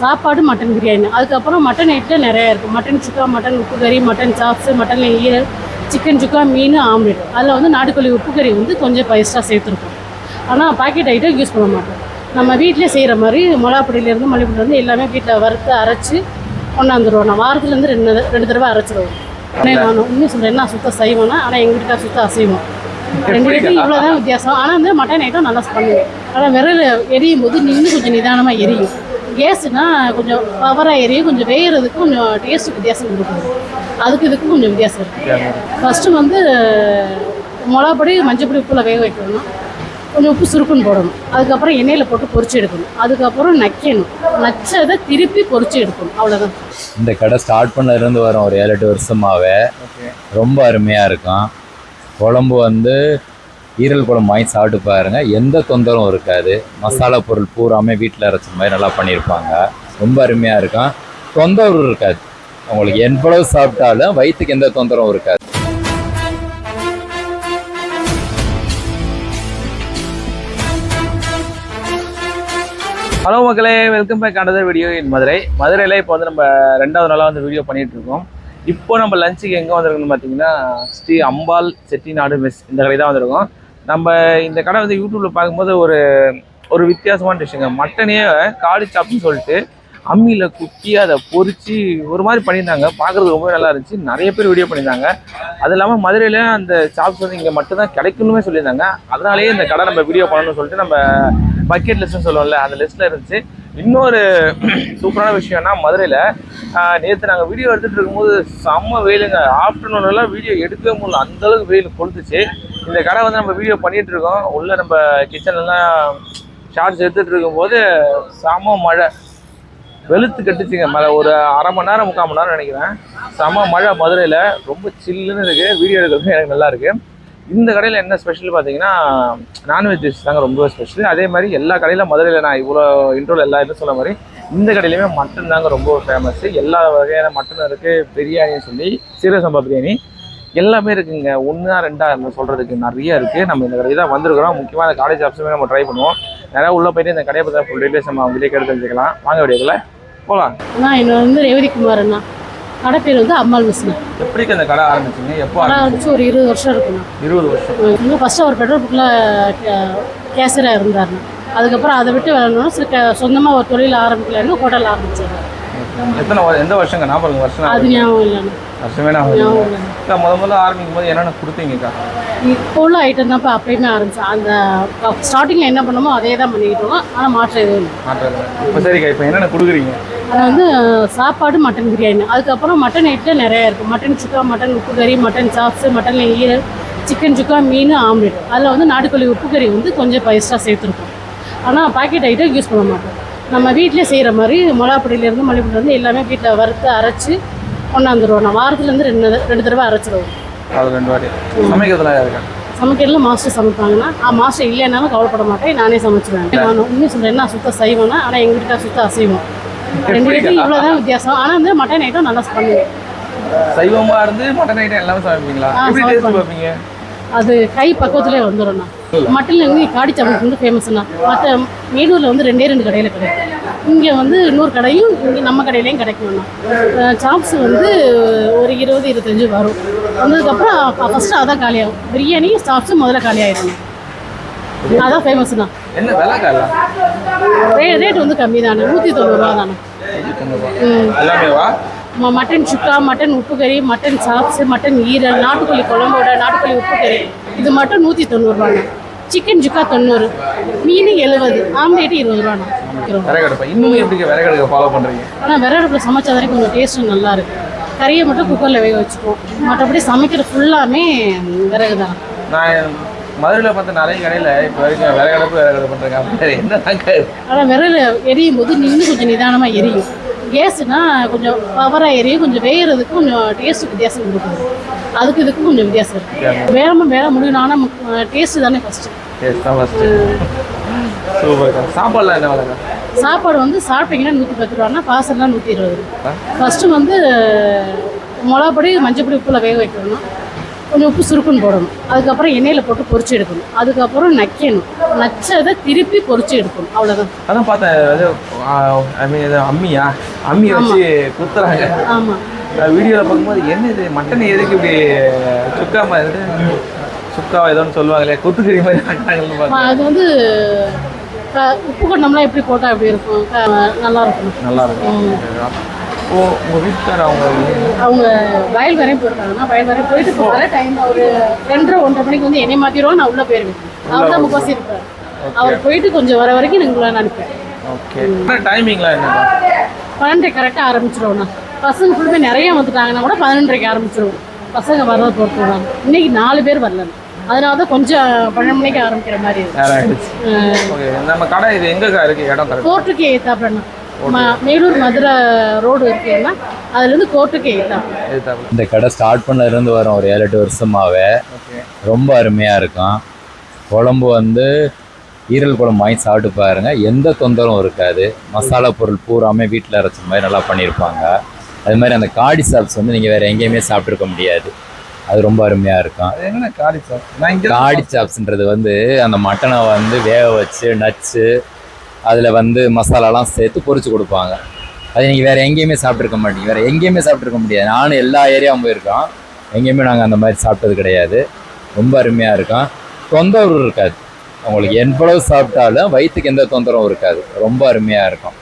சாப்பாடு மட்டன் பிரியாணி அதுக்கப்புறம் mutton item நிறையா இருக்குது மட்டன் சுக்கா மட்டன் உப்பு கறி மட்டன் சாப்ஸு மட்டன் ஈரல் சிக்கன் சுக்கா மீன் ஆம்லெட் அதில் வந்து நாட்டுக்கோழி உப்பு கறி வந்து கொஞ்சம் எக்ஸ்ட்ரா சேர்த்துருக்கோம். ஆனால் பாக்கெட் ஐட்டம் யூஸ் பண்ண மாட்டோம். நம்ம வீட்டிலே செய்கிற மாதிரி மிளகாப்பொடியிலேருந்து மல்லிப்பொடியிலேருந்து எல்லாமே வீட்டில் வறுத்து அரைச்சி கொண்டாந்துருவோம். நான் வாரத்துலேருந்து ரெண்டு ரெண்டு தடவை அரைச்சிருவோம். நான் உண்மையை சொல்கிறேன் நான் சுத்தம் செய்வேனா ஆனால் எங்கள் வீட்டுக்கார சுத்தம் அசைவோம். ரெண்டு பேருக்கும் இவ்வளோ தான் வித்தியாசம். ஆனால் வந்து மட்டன் ஐட்டம் நல்லா பண்ணுவேன் ஆனால் விரல் எரியும் போது நின்று கொஞ்சம் நிதானமாக எரியும். கேஸ்னா கொஞ்சம் பவராக எரியும் கொஞ்சம் வேகிறதுக்கு கொஞ்சம் டேஸ்ட் வித்தியாசம் கொடுக்கும். அதுக்கு இதுக்கும் கொஞ்சம் வித்தியாசம் இருக்குது ஃபஸ்ட்டு வந்து மிளகாப்பொடி மஞ்சப்பொடி உப்புல வேக வைக்கணும். கொஞ்சம் உப்பு சுருக்குன்னு போடணும். அதுக்கப்புறம் எண்ணெயில் போட்டு பொரிச்சு எடுக்கணும். அதுக்கப்புறம் நக்கணும் நச்சதை திருப்பி பொரிச்சு எடுக்கணும். அவ்வளோதான் இந்த கடை ஸ்டார்ட் பண்ணதுலேருந்து வரும். ஒரு ஏழு எட்டு வருஷமாவே. ரொம்ப அருமையாக இருக்கும். குழம்பு வந்து ஈரல் குழம்பு வாங்கி சாப்பிட்டு பாருங்க. எந்த தொந்தரவும் இருக்காது. மசாலா பொருள் பூராமே வீட்டில் அரைச்ச மாதிரி நல்லா பண்ணியிருப்பாங்க. ரொம்ப அருமையாக இருக்கும். தொந்தரவு இருக்காது. உங்களுக்கு எவ்வளவு சாப்பிட்டாலும் வயிற்றுக்கு எந்த தொந்தரவும் இருக்காது. ஹலோ மக்களே welcome back another video in Madurai. மதுரையில் இப்போ வந்து நம்ம ரெண்டாவது நாளாக வந்து வீடியோ பண்ணிகிட்டு இருக்கோம். இப்போ நம்ம லஞ்சுக்கு எங்கே வந்திருக்கோம்னு பார்த்தீங்கன்னா ஸ்ரீ அம்பாள் செட்டிநாடு மெஸ் இந்த கடை தான் வந்திருக்கோம். நம்ம இந்த கடை வந்து யூடியூப்ல பார்க்கும்போது ஒரு ஒரு வித்தியாசமான டிஷ்ஷுங்க மட்டனே காடு சாப்னு சொல்லிட்டு அம்மியில் குத்தி அதை பொறிச்சு ஒரு மாதிரி பண்ணியிருந்தாங்க. பார்க்குறது ரொம்ப நல்லா இருந்துச்சு. நிறைய பேர் வீடியோ பண்ணியிருந்தாங்க. அது இல்லாமல் மதுரையில் அந்த சாப்ஸ் வந்து இங்கே மட்டும்தான் கிடைக்கணுமே சொல்லியிருந்தாங்க. அதனாலேயே இந்த கடை நம்ம வீடியோ பண்ணணும்னு சொல்லிட்டு நம்ம பக்கெட் லிஸ்ட்னு சொல்லுவோம்ல அந்த லிஸ்ட்டில் இருந்துச்சு. இன்னொரு சூப்பரான விஷயம்னா மதுரையில் நேற்று நாங்கள் வீடியோ எடுத்துகிட்டு இருக்கும்போது செம்ம வெயிலுங்க. ஆஃப்டர்நூன் எல்லாம் வீடியோ எடுக்கவே முடியல. அந்தளவுக்கு வெயில் கொளுத்துச்சு. இந்த கடை வந்து நம்ம வீடியோ பண்ணிட்டு இருக்கோம் உள்ள நம்ம கிச்சன்லாம் ஷார்ட்ஸ் எடுத்துகிட்டு இருக்கும்போது செம மழை. வெளுத்து கட்டுச்சுங்க. மழை ஒரு அரை மணி நேரம் முக்கால் மணி நேரம் நினைக்கிறேன். செம மழை மதுரையில். ரொம்ப சில்லுன்னு இருக்குது வீடியோ எடுக்கிறது எனக்கு நல்லா இருக்குது இந்த கடையில் என்ன ஸ்பெஷல் பார்த்தீங்கன்னா நான்வெஜ் டிஷ் தாங்க ரொம்ப ஸ்பெஷல் அதே மாதிரி எல்லா கடையிலும் மதுரையில் நான் இவ்வளோ இன்ட்ரோல் எல்லா இதுவும் சொன்ன மாதிரி இந்த கடையிலையுமே மட்டன் தாங்க ரொம்ப ஃபேமஸ் எல்லா வகையான மட்டன் இருக்குது பிரியாணின்னு சொல்லி சீரக சம்பா பிரியாணி. எல்லாமே இருக்குங்க. ஒன்றா ரெண்டா நம்ம சொல்கிறதுக்கு நிறைய இருக்குது நம்ம இந்த கடைக்கு தான் வந்திருக்கிறோம். முக்கியமாக இந்த காலேஜ் ஆப்ஸுமே நம்ம ட்ரை பண்ணுவோம். நிறையா உள்ளே போயிட்டு இந்த கடையை பற்றி ஃபுல் டீட்டெயில்ஸ் நம்ம அவங்களே கேட்டு தெரிஞ்சுக்கலாம். வாங்க வீடியோக்குள்ள. போகலாம் அண்ணா என்னோட வந்து ரேவதி குமார் அண்ணா. கடை பேர் வந்து அம்மாள் மிஸ்னா எப்படிக்கு அந்த கடை ஆரம்பிச்சிங்க? எப்போ கடை? ஆரம்பிச்சு ஒரு இருபது வருஷம் இருக்குண்ணா. இருபது வருஷம். இங்கே ஃபஸ்ட்டு அவர் பெட்ரோல் பங்கில் கேசராக இருந்தாருண்ணா. அதுக்கப்புறம் அதை விட்டு வரணும்னா சில க- சொந்தமா ஒரு தொழில் ஆரம்பிக்கலான்னு ஹோட்டல் ஆரம்பிச்சாரு. எத்தனை எந்த வருஷங்க? ஞாபகம் வருஷம் அது ஞாபகம் வருஷமே நான் ஞாபகம் முத முதல்ல ஆரம்பிக்கும் போது என்னென்ன கொடுத்தீங்கக்கா? இப்போ உள்ள ஐட்டம் தான்ப்பா அப்பயுமே ஆரம்பிச்சோம் அந்த ஸ்டார்டிங்கில் என்ன பண்ணோமோ அதே தான் பண்ணிக்கிட்டு இருக்கோம் ஆனால் மாற்றம் எதுவும் இல்லை. மாற்றம் இப்போ சரிக்கா இப்போ என்னென்ன கொடுக்குறீங்க? அது வந்து சாப்பாடு மட்டன் பிரியாணி அதுக்கப்புறம் மட்டன் ஐட்டம் நிறையா இருக்குது மட்டன் சுக்கா மட்டன் உப்பு கறி மட்டன் சாப்ஸு மட்டன் ஈரல் சிக்கன் சுக்கா மீன் ஆம்லெட் அதில் வந்து நாட்டுக்கோழி உப்பு கறி வந்து கொஞ்சம் எக்ஸ்ட்ரா சேர்த்துருக்கோம். ஆனால் பாக்கெட் ஐட்டம் யூஸ் பண்ண மாட்டோம். நம்ம வீட்டிலே செய்கிற மாதிரி மிளகாப்பொடியிலேருந்து மல்லிப்பொடியிலேருந்து எல்லாமே வீட்டில் வறுத்து அரைச்சி கொண்டாந்துருவோம். நான் வாரத்துலேருந்து ரெண்டு தடவை- ரெண்டு தடவை அரைச்சிருவோம். அது ரெண்டு வாட்டி. சமைக்கிறதுலாம் இருக்கா சமைக்கிறதுல மாஸ்டர் சமைப்பாங்கன்னா ஆ மாஸ்டர் இல்லைன்னாலும் கவலைப்பட மாட்டேன் நானே சமைச்சிருவேன். நான் உண்மையை சொல்கிறேன் நான் சுத்தம் செய்வேனா ஆனால் எங்கள் வீட்டுக்கார சுத்தம் அசைவோம். ரெண்டு பேருக்கும் இவ்வளோ தான் வித்தியாசம். ஆனால் வந்து மட்டன் ஐட்டம் நல்லா பண்ணுவேன் சைவமாக இருந்து மட்டன் ஐட்டம் எல்லாமே சமைப்பீங்களா எப்படி அது கை பக்கத்துலேயே வந்துடும்ண்ணா மட்டனில் வந்து காடி சாப்பிட்டு வந்து ஃபேமஸ்ண்ணா மற்ற மேலூரில் வந்து ரெண்டே ரெண்டு கடையில் கிடைக்கும். இங்கே வந்து இன்னொரு கடையும் இங்கே நம்ம கடையிலையும் கிடைக்கும்ண்ணா. சாப்ஸ் வந்து ஒரு இருபது இருபத்தஞ்சு வரும். வந்ததுக்கப்புறம் ஃபஸ்ட்டு அதான் காலியாகும். பிரியாணி சாப்ஸு முதல்ல காலியாயிடும் அதான் ஃபேமஸ்ண்ணா ரேட் வந்து கம்மி தானே நூற்றி தொண்ணூறுரூவா தானே மட்டன் சுக்கா மட்டன் உப்பு கறி மட்டன் சாப்ஸு மட்டன் ஈரல் நாட்டுக்கோழி குழம்போட நாட்டுக்கோழி உப்பு கறி இது மட்டும் நூற்றி தொண்ணூறுரூவாண்ணா சிக்கன் சுக்கா தொண்ணூறு. மீன் எழுபது ஆம்லேட்டு இருபது ரூபாண்ணா இன்னும் எப்படி விறகடுக்க ஃபாலோ பண்ணுறீங்க ஆனால் விறகுல சமைச்சா வரைக்கும் கொஞ்சம் டேஸ்ட்டும் நல்லா இருக்கு. கறியை மட்டும் குக்கரில் வேக வச்சுக்குவோம். மற்றபடி சமைக்கிற ஃபுல்லாமே விறகு தான் நான் மதுரையில் பார்த்த நிறைய கடையில் இப்போ வரைக்கும் விறகடுப்பு விறகடுப்பு பண்ணுறாங்க ஆனால் விறகு எரியும் போது நின்று கொஞ்சம் நிதானமாக எரியும். கேஸ்னா கொஞ்சம் பவராக எரியும் கொஞ்சம் வேகிறதுக்கு கொஞ்சம் டேஸ்ட் வித்தியாசம் கொடுக்குது. அதுக்கு இதுக்கும் கொஞ்சம் வித்தியாசம் இருக்குது வேகமாக வேலை முடியும். ஆனால் டேஸ்ட்டு தானே ஃபஸ்ட்டு சாப்பாடு வந்து சாப்பிட்டீங்கன்னா நூற்றி பத்து ரூபான்னா பார்சல்லாம் நூற்றி இருபது. ரூபா ஃபஸ்ட்டு வந்து மிளகாப்பொடி மஞ்சப்பொடி உப்புல வேக வைக்கணும். கொஞ்சம் உப்பு சுருக்குன்னு போடணும். அதுக்கப்புறம் எண்ணெயில் போட்டு பொரிச்சு எடுக்கணும். அதுக்கப்புறம் நக்கணும் நச்சதை திருப்பி பொரிச்சு எடுக்கணும். அவ்வளோதான் அதான் பார்த்தேன். ஐ மீன் இது அம்மியா அம்மி வச்சு குத்துறாங்க. வீடியோவில் பார்க்கும்போது என்ன இது? மட்டன் எதுக்கு இப்படி சுக்கா மாதிரி சுக்கா ஏதோ ஒன்று சொல்லுவாங்களே கொத்துக்கறி மாதிரி ஆட்டாங்கன்னு அது வந்து உப்பு கொண்டம்லாம் எப்படி போட்டால் எப்படி இருக்கும்? நல்லா இருக்கும் நல்லா இருக்கும். ஓ உங்கள் வீட்டுக்கார அவங்க அவங்க வயல் வரையும் போயிருக்காங்கன்னா வயல் வரையும் போயிட்டு வர டைம் ஒரு ரெண்டரை ஒன்றரை மணிக்கு வந்து என்னை மாற்றிடுவோம் நான் உள்ளே போயிருவேன். அவர் தான் முக்காசி இருப்பார். அவர் போயிட்டு கொஞ்சம் வர வரைக்கும் நான் உங்களை அனுப்பேன் ஓகே டைமிங்லாம் என்னப்பா பன்னெண்டரை கரெக்டாக ஆரம்பிச்சிடுவோம்ண்ணா பசங்க ஃபுல்லுமே நிறைய வந்துட்டாங்கன்னா கூட பதினொன்றரைக்கு ஆரம்பிச்சிடுவோம் பசங்க வர்றதை பொறுத்து தான். இன்னைக்கு நாலு பேர் வரல அதனால தான் கொஞ்சம் பன்னெண்டு மணிக்கு ஆரம்பிக்கிற மாதிரி இருக்கு. நம்ம கடை இது எங்கக்கா இருக்கு? இடம் கோர்ட்டுக்கு ஏத்தாப்புலண்ணா. மேலூர் மதுரை ரோடு இருக்குன்னா அதுலேருந்து கோர்ட்டுக்கு எதிர்த்தாப்புல இந்த கடை ஸ்டார்ட் பண்ணதுலேருந்து வரும் ஒரு ஏழு எட்டு வருஷமாவே. ரொம்ப அருமையாக இருக்கும். குழம்பு வந்து ஈரல் குழம்பு வாங்கி சாப்பிட்டு பாருங்க. எந்த தொந்தரவும் இருக்காது. மசாலா பொருள் பூராமே வீட்டில் அரைச்ச மாதிரி நல்லா பண்ணியிருப்பாங்க. அது மாதிரி அந்த காடி சாப்ஸ் வந்து நீங்கள் வேறு எங்கேயுமே சாப்பிட்ருக்க முடியாது. அது ரொம்ப அருமையாக இருக்கும். காடி இங்கே காடி சாப்ஸ்ன்றது வந்து அந்த மட்டனை வந்து வேக வச்சு நச்சு அதில் வந்து மசாலாலாம் சேர்த்து பொரிச்சு கொடுப்பாங்க. அது நீங்கள் வேறு எங்கேயுமே சாப்பிட்ருக்க மாட்டீங்க. வேறு எங்கேயுமே சாப்பிட்ருக்க முடியாது. நானும் எல்லா ஏரியாவும் போயிருக்கோம். எங்கேயுமே நாங்கள் அந்த மாதிரி சாப்பிட்டது கிடையாது. ரொம்ப அருமையாக இருக்கும். தொந்தரவு இருக்காது. உங்களுக்கு எவ்வளவு சாப்பிட்டாலும் வயிற்றுக்கு எந்த தொந்தரவும் இருக்காது. ரொம்ப அருமையாக இருக்கும்.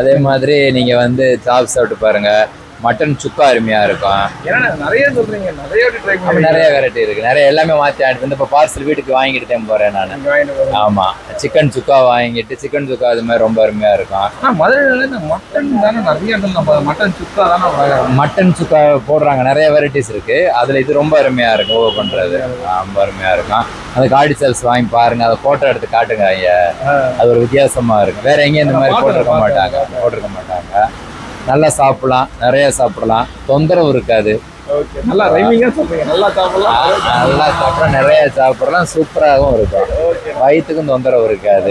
அதே மாதிரி நீங்கள் வந்து சாப் சாப்பிட்டு பாருங்கள் மட்டன் சுக்கா அருமையாக இருக்கும். ஏன்னா நிறைய சொல்றீங்க நிறைய ட்ரை அப்படி பண்ணி நிறைய வெரைட்டி இருக்கு. நிறைய எல்லாமே மாற்றி ஆடி வந்து இப்போ பார்சல் வீட்டுக்கு வாங்கிட்டு தான் போகிறேன் நான் வாங்கிட்டு வரேன். ஆமா சிக்கன் சுக்கா வாங்கிட்டு சிக்கன் சுக்கா அது மாதிரி ரொம்ப அருமையா இருக்கும். ஆனா மதுரையில இந்த மட்டன் தானே நிறைய நம்ம மட்டன் சுக்கா தானே. மட்டன் சுக்கா போடுறாங்க நிறைய வெரைட்டிஸ் இருக்கு. அதுல இது ரொம்ப அருமையா இருக்கும் ஓவர் பண்றது. ரொம்ப அருமையா இருக்கும். அந்த காடி செல்ஸ் வாங்கி பாருங்க அதை போட்டோ எடுத்து காட்டுங்க ஐயா. அது ஒரு வித்தியாசமா இருக்கும். வேற எங்கேயும் இந்த மாதிரி போட்டிருக்க மாட்டாங்க போட்டிருக்க மாட்டாங்க. நல்லா சாப்பிடலாம் நிறைய சாப்பிடலாம். தொந்தரவு இருக்காது. ஓகே. நல்லா ரைமிங்கா சொல்றீங்க. நல்லா சாப்பிடலாம். நல்லா சாப்பிடலாம் நிறைய சாப்பிடலாம் சூப்பராகவும் இருக்கும். ஓகே. வயிற்றுக்கும் தொந்தரவு இருக்காது.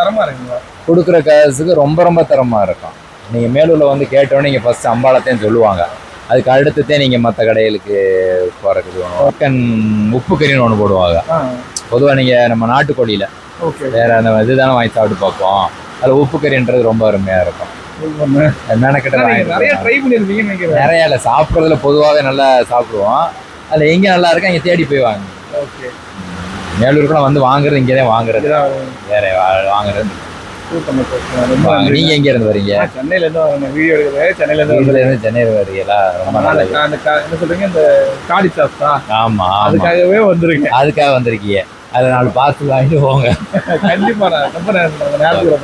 தரமா இருக்குங்களா? கொடுக்குற காசுக்கு ரொம்ப ரொம்ப தரமாக இருக்கும். நீங்கள் மேலூரில் வந்து கேட்டோன்னே நீங்கள் ஃபஸ்ட்டு அம்பாளத்தையும் சொல்லுவாங்க. அதுக்கு அடுத்ததே நீங்கள் மற்ற கடைகளுக்கு போகிறதுக்கு சிக்கன் உப்பு கறின்னு ஒன்று போடுவாங்க. பொதுவாக நீங்கள் நம்ம நாட்டுக்கோழியில். வேறு அந்த இதுதானே வாங்கி சாப்பிட்டு பார்ப்போம். அதில் உப்பு கறின்றது ரொம்ப அருமையாக இருக்கும். மெனக்கிட்ட நீங்க நிறைய ட்ரை பண்ணிருப்பீங்கன்னு நினைக்கிறேன். நிறைய இல்லை சாப்பிட்றதுல பொதுவாகவே நல்லா சாப்பிடுவோம். அதில் எங்கே நல்லா இருக்கோ இங்கே தேடி போய் வாங்க ஓகே. மேலூருக்குலாம் வந்து வாங்குறது இங்கே தான் வாங்குறது வேற வாங்குறது நீங்கள் எங்கே இருந்து வரீங்க? சென்னையில இருந்து வரேன். வீடியோ எடுக்கிறேன் சென்னையில இருந்து இருந்து சென்னை வரீங்களா? ரொம்ப கா- அந்த என்ன சொல்றீங்க? இந்த காடி சாப்ஸா ஆமா அதுக்காகவே வந்திருக்கேன். அதுக்காக வந்திருக்கீங்க. அதை நாலு பார்சல் வாங்கிட்டு போங்க. கண்டிப்பா ரொம்ப நன்றி.